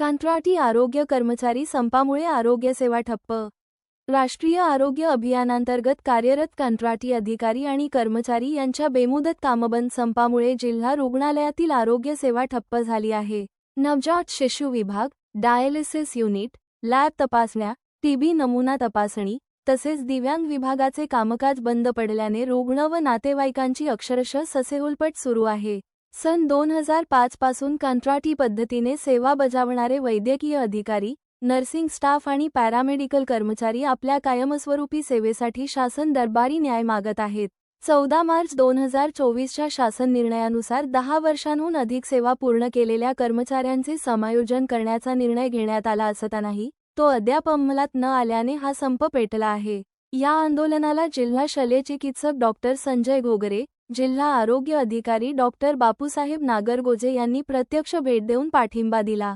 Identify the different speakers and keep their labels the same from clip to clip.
Speaker 1: कंत्राटी आरोग्य कर्मचारी संपामुळे आरोग्यसेवा ठप्प. राष्ट्रीय आरोग्य अभियानांतर्गत कार्यरत कंत्राटी अधिकारी आणि कर्मचारी यांच्या बेमुदत कामबंद संपामुळे जिल्हा रुग्णालयातील आरोग्य सेवा ठप्प झाली आहे. नवजात शिशु विभाग डायलिसिस युनिट लॅब तपासण्या टीबी नमुना तपासणी तसेच दिव्यांग विभागाचे कामकाज बंद पडल्याने रुग्ण व नातेवाईकांची अक्षरशः ससेहोलपट सुरू आहे. सन दोन हजार पाच पासून कंत्राटी पद्धतीने सेवा बजावणारे वैद्यकीय अधिकारी नर्सिंग स्टाफ आणि पॅरामेडिकल कर्मचारी आपल्या कायमस्वरूपी सेवेसाठी शासन दरबारी न्याय मागत आहेत. चौदा मार्च दोन हजार चोवीसच्या शासन निर्णयानुसार दहा वर्षांहून अधिक सेवा पूर्ण केलेल्या कर्मचाऱ्यांचे समायोजन करण्याचा निर्णय घेण्यात आला असतानाही तो अद्याप अंमलात न आल्याने हा संप पेटला आहे. या आंदोलनाला जिल्हा शल्यचिकित्सक डॉक्टर संजय घोगरे जिल्हा आरोग्य अधिकारी डॉक्टर बापूसाहेब नागरगोजे यांनी प्रत्यक्ष भेट देऊन पाठिंबा दिला.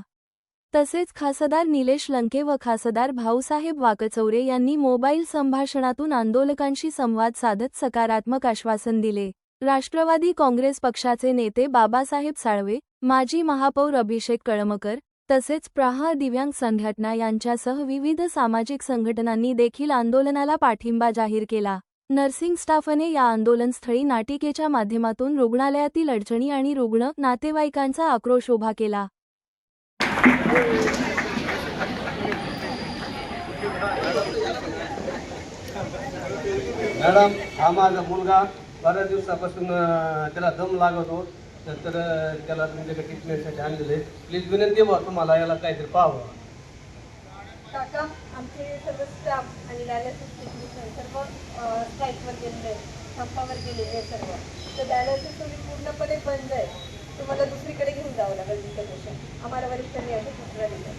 Speaker 1: तसेच खासदार निलेश लंके व खासदार भाऊसाहेब वाकचौरे यांनी मोबाईल संभाषणातून आंदोलकांशी संवाद साधत सकारात्मक आश्वासन दिले. राष्ट्रवादी काँग्रेस पक्षाचे नेते बाबासाहेब साळवे माजी महापौर अभिषेक कळमकर तसेच प्रहार दिव्यांग संघटना यांच्यासह विविध सामाजिक संघटनांनी देखील आंदोलनाला पाठिंबा जाहीर केला. नर्सिंग स्टाफने या आंदोलनस्थळी नाटिकेच्या माध्यमातून रुग्णालयातील अडचणी आणि रुग्ण नातेवाईकांचा आक्रोश उभा केला.
Speaker 2: मॅडम हा माझा मुलगा बऱ्याच दिवसापासून त्याला दम लागत होत. तर त्याला तुमच्याकडे ट्रीटमेंटसाठी आणलेले. प्लीज विनंती बा तुम्हाला याला काहीतरी पाहावं.
Speaker 3: काका आमचे सर्व स्टाफ आणि डायलिसिस टेक्निशियन सर्व स्ट्राईकवर गेलेले आहेत. संपावर गेलेले आहे सर्व. तर डायलिसिस तुम्ही पूर्णपणे बंद आहे. तुम्हाला दुसरीकडे घेऊन जावं लागेल तुमचं पेशंट आम्हाला वरिष्ठांनी असं सूचना दिलं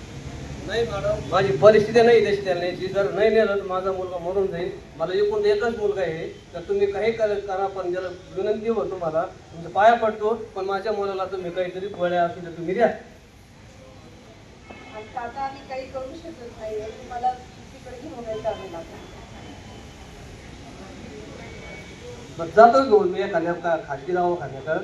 Speaker 2: नाही मॅडम. माझी परिस्थिती नाही तशी त्याला न्यायची जर नाही नेलं तर माझा मुलगा मरून जाईल. मला एकूण एकच मुलगा आहे. तर तुम्ही काही कर- करा पण ज्याला विनंती हो तुम्हाला तुमच्या पाया पडतो पण माझ्या मुलाला तुम्ही काहीतरी गोळ्या असतील तर तुम्ही द्या.
Speaker 3: आणि काका आम्ही काही करू शकत नाही. तुम्हाला दुसरीकडे घेऊन जावं लागेल.
Speaker 2: बरं जातो घेऊन मी एखाद्या का खाजगी दवाखान्यात.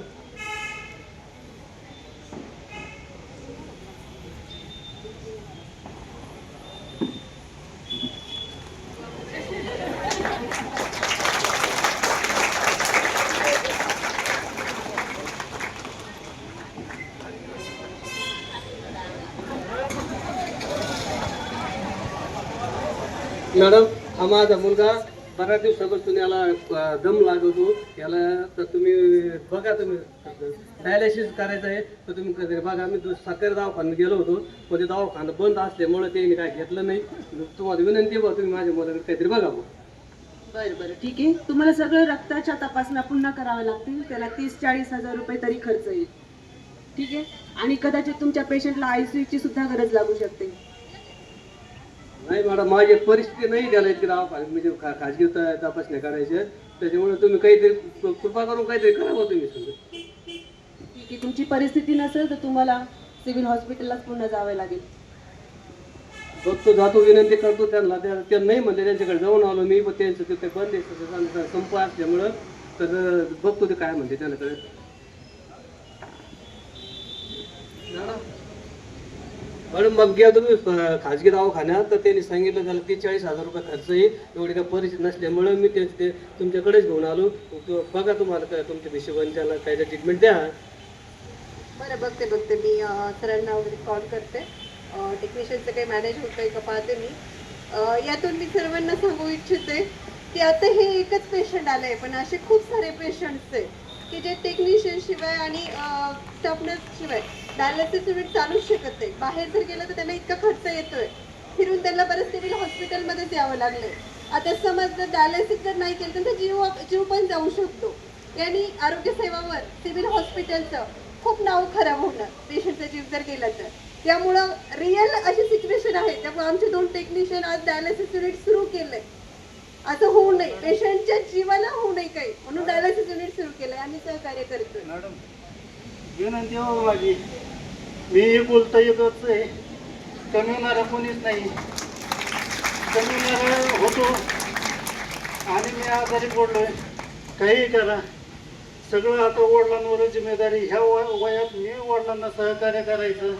Speaker 2: मॅडम हा माझा मुलगा बऱ्याच दिवसापासून याला दम दम लागतो. याला तर तुम्ही बघा तुम्ही. डायलिसिस करायचं आहे तर तुम्ही कधी बघा. मी सकाळी दवाखान्यात गेलो होतो. पण ते दवाखाना बंद असल्यामुळे त्यांनी काय घेतलं नाही. तुम्हाला विनंती बघा तुम्ही माझ्या मुलाकडे काहीतरी बघा बुवा.
Speaker 4: बरं बरं. ठीक आहे. तुम्हाला सगळं रक्ताच्या तपासण्या पुन्हा कराव्या लागतील. त्याला तीस चाळीस हजार रुपये तरी खर्च येईल. ठीक आहे? आणि कदाचित तुमच्या पेशंटला आय सी सुद्धा गरज लागू शकते.
Speaker 2: नाही मॅडम माझी परिस्थिती नाही त्याला इतकी दवाखान्यात म्हणजे खा खाजगी त- तपासण्या करायच्या त्याच्यामुळे तुम्ही काहीतरी कृपा करून काहीतरी करावं तुम्ही समजा.
Speaker 4: ठीक आहे तुमची परिस्थिती नसेल तर तुम्हाला सिव्हिल हॉस्पिटललाच पुन्हा जावे लागेल.
Speaker 2: बघतो जातो विनंती करतो त्यांना. त्या त्या नाही म्हणले त्यांच्याकडे जाऊन आलो मी पण त्यांचं ते काही बंद आहे. संप असल्यामुळं तर बघतो ते काय म्हणते त्यांच्याकडे मॅडम मग गेलो तुम्ही खाजगी दवाखान्यात. तर त्यांनी सांगितलं त्याला तीस चाळीस हजार रुपये खर्च येईल. एवढी काय परिस्थिती नसल्यामुळं मी ते ते तुमच्याकडेच घेऊन आलो. तो- बघा तुम्हाला काय तुमच्या हिशोबाने त्याला काय ट्रीटमेंट द्या.
Speaker 3: बरं बघते बघते. मी सरांना वगैरे कॉल करते. टेक्निशियनचं काही मॅनेज होत आहे का पाहते मी. यातून मी सर्वांना सांगू इच्छिते की आता हे एकच पेशंट आलं आहे पण असे खूप सारे पेशंट्स आहे की जे टेक्निशियन शिवाय आणि स्टाफ शिवाय डायलिसिस युनिट चालूच शकत नाही. बाहेर जर गेलं तर त्यांना इतका खर्च येतोय. फिरून त्यांना परत सिव्हिल हॉस्पिटलमध्येच यावं लागलंय. आता समज जर डायलिसिस जर नाही केलं तर जीव जीव पण जाऊ शकतो. यांनी आरोग्य सेवावर सिव्हिल हॉस्पिटलचं खूप नाव खराब होणार पेशंटचा जीव जर गेला तर. त्यामुळं रिअल अशी सिच्युएशन आहे. त्यामुळे आमचे दोन टेक्निशियन आज डायलिसिस युनिट सुरू केलंय. असं होऊ नये. पेशंटच्या जीवाला होऊ नये काही. म्हणून डायलिसिस युनिट सुरू केलंय. आम्ही सहकार्य करतोय.
Speaker 5: मॅडम विनंती हो माझी. मी बोलता येतच आहे. कमवणारा कोणीच नाही. कमवणारा होतो. आणि मी आजारी पडलोय. काही करा. सगळं आता वडिलांवर जिम्मेदारी. ह्या वय- वयात मी वडिलांना सहकार्य करायचं.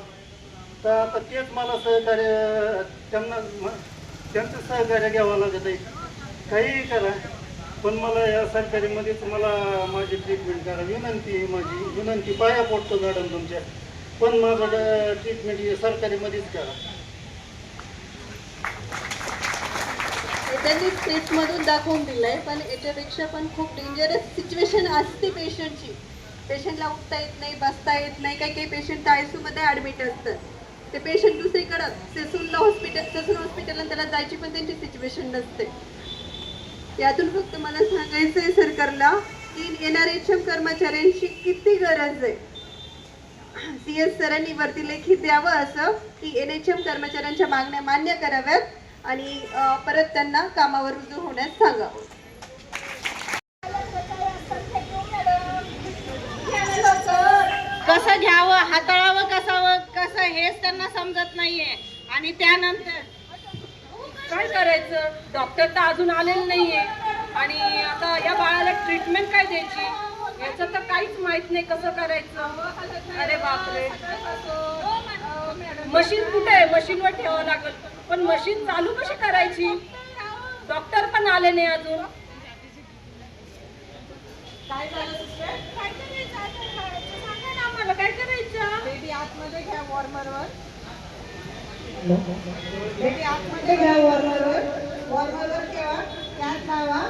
Speaker 5: तर आता तेच मला सहकार्य त्यांना त्यांचं सहकार्य घ्यावं लागत आहे. काहीही करा. पण मला या सरकारीमध्येच मला माझी ट्रीटमेंट करा विनंती माझी. विनंती पाया पडतो मॅडम तुमच्या. पण माझं ट्रीटमेंट हे सरकारीमध्येच करा.
Speaker 3: त्यांनी स्टेटमधून दाखवून दिलंय पण याच्यापेक्षा पण खूप डेंजरस सिच्युएशन असते पेशंटची पेशंटला उठता येत नाही बसता येत नाही काही काही पेशंट आयसीयूमध्ये मध्ये ॲडमिट असतात. ते पेशंट दुसरीकडं सेसूनला हॉस्पिटल सेसून हॉस्पिटलला त्याला जायची पण त्यांची सिच्युएशन नसते. यातून फक्त मला सांगायचं आहे सरकारला की एन आर एच एम कर्मचाऱ्यांची किती गरज आहे? सी एस सरांनी वरती लेखी द्यावं असं की एन एच एम कर्मचाऱ्यांच्या मागण्या मान्य कराव्यात आणि परत त्यांना कामावर रुजू होण्यास सांगावं.
Speaker 6: कसं घ्यावं हाताळावं कसावं कसं हेच त्यांना समजत नाहीये. आणि त्यानंतर
Speaker 7: काय करायचं? डॉक्टर तर अजून आलेले नाहीये. आणि आता या बाळाला ट्रीटमेंट काय द्यायची? याचं तर काहीच माहीत नाही कसं करायचं. अरे बापरे. मशीन कुठे आहे? मशीनवर ठेवावं लागेल. पण मशीन चालू कशी करायची? डॉक्टर पण आले नाही अजून. काय आम्हाला काय करायचं?
Speaker 3: बेबी आतमध्ये घ्या वॉर्मरवर. बेबी आतमध्ये घ्या वॉर्मरवर. वॉर्मरवर ठेवा. त्यात लावा.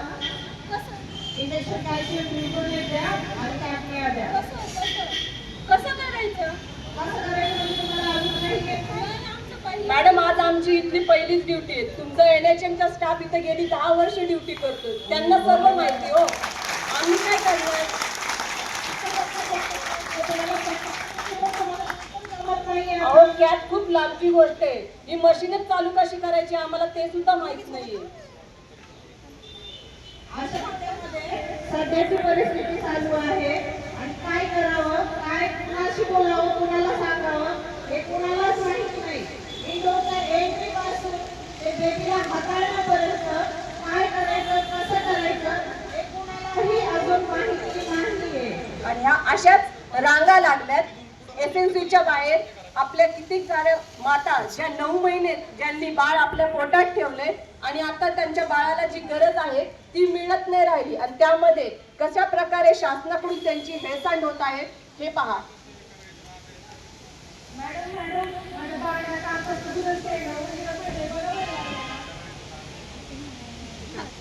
Speaker 3: इंजेक्शन कॅल्शियम ग्लुकोनेट द्या आणि द्या
Speaker 7: कसं करायचं
Speaker 3: कसं करायचं? म्हणजे तुम्हाला अजून काही येत नाही?
Speaker 7: मॅडम आज आमची इथली पहिलीच ड्युटी आहे. तुमचा एन एच एमचा स्टाफ इथे गेली दहा वर्ष ड्युटी करतो त्यांना सर्व माहिती हो. आम्ही काय करणार? अहो खूप लांबची गोष्ट आहे. ही मशीनच चालू कशी करायची आम्हाला ते सुद्धा माहीत नाहीये.
Speaker 3: सध्याची परिस्थिती चालू आहे. आणि काय करावं? काय कुणाशी बोलावं? कुणाला सांगावं? हे कुणालाच माहिती नाही. इंडोरच्या एंट्री पासून ते बेबीला हाताळण्यापर्यंत काय करायचं कसं करायचं हे कुणालाही अजून माहिती नाहीये.
Speaker 7: आणि ह्या अशाच रांगा लागल्यात. एस एन सीच्या बाहेर आपल्या किती साऱ्या माता ज्या नऊ महिने ज्यांनी बाळ आपल्या पोटात ठेवले आणि आता त्यांच्या बाळाला जी गरज आहे ती मिळत नाही राहिली. आणि त्यामध्ये कशा प्रकारे शासनाकडून त्यांची हेळसांड होत आहे हे पहा.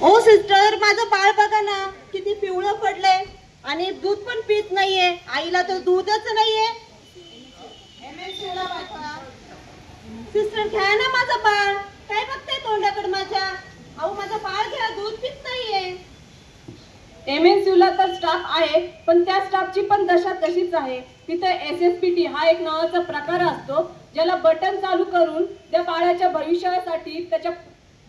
Speaker 3: ओ सिस्टर माझं बाळ बघा ना किती पिवळं पडलंय. आणि दूध पण पित नाहीये. आईला तर दूधच नाहीये. सिस्टर घ्या ना माझं बाळ. काय बघताय तोंडाकडे माझ्या? अहो माझं बाळ घ्या दूध पित नाहीये
Speaker 7: एम एन ला तर स्टाफ आहे पण त्या स्टाफची पण दशा तशीच आहे. तिथे एस एस पी टी हा एक नावाचा प्रकार असतो ज्याला बटन चालू करून त्या बाळाच्या भविष्यासाठी त्याच्या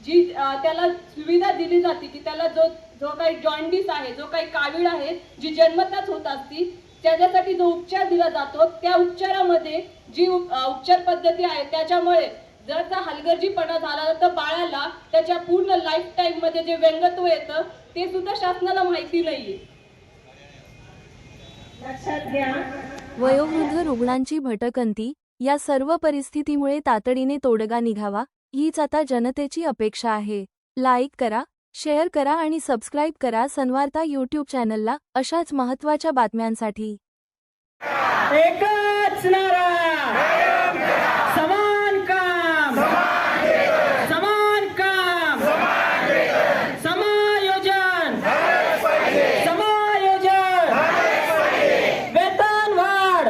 Speaker 7: जी अं, त्याला सुविधा दिली जाते की त्याला जो जो काही जॉन्डिस आहे जो काही कावीळ आहे जी जन्मताच होत असती त्याच्यासाठी जो उपचार दिला जातो त्या उपचारामध्ये जी उपचार पद्धती आहे त्याच्यामुळे जर का हलगर्जीपणा झाला तर बाळाला त्याच्या पूर्ण लाईफ टाईममध्ये जे व्यंगत्व येतं ते सुद्धा शासनाला माहिती नाहीये.
Speaker 3: लक्षात घ्या.
Speaker 1: वयोवृद्ध रुग्णांची भटकंती या सर्व परिस्थितीमुळे तातडीने तोडगा निघावा हीच आता जनतेची अपेक्षा आहे. लाईक करा. शेअर करा आणि सबस्क्राईब करा सनवार्ता यूट्यूब चॅनलला अशाच महत्त्वाच्या बातम्यांसाठी.
Speaker 7: एकच नारा. समान काम. समान काम. समायोजन. समायोजन. वेतन वाढ.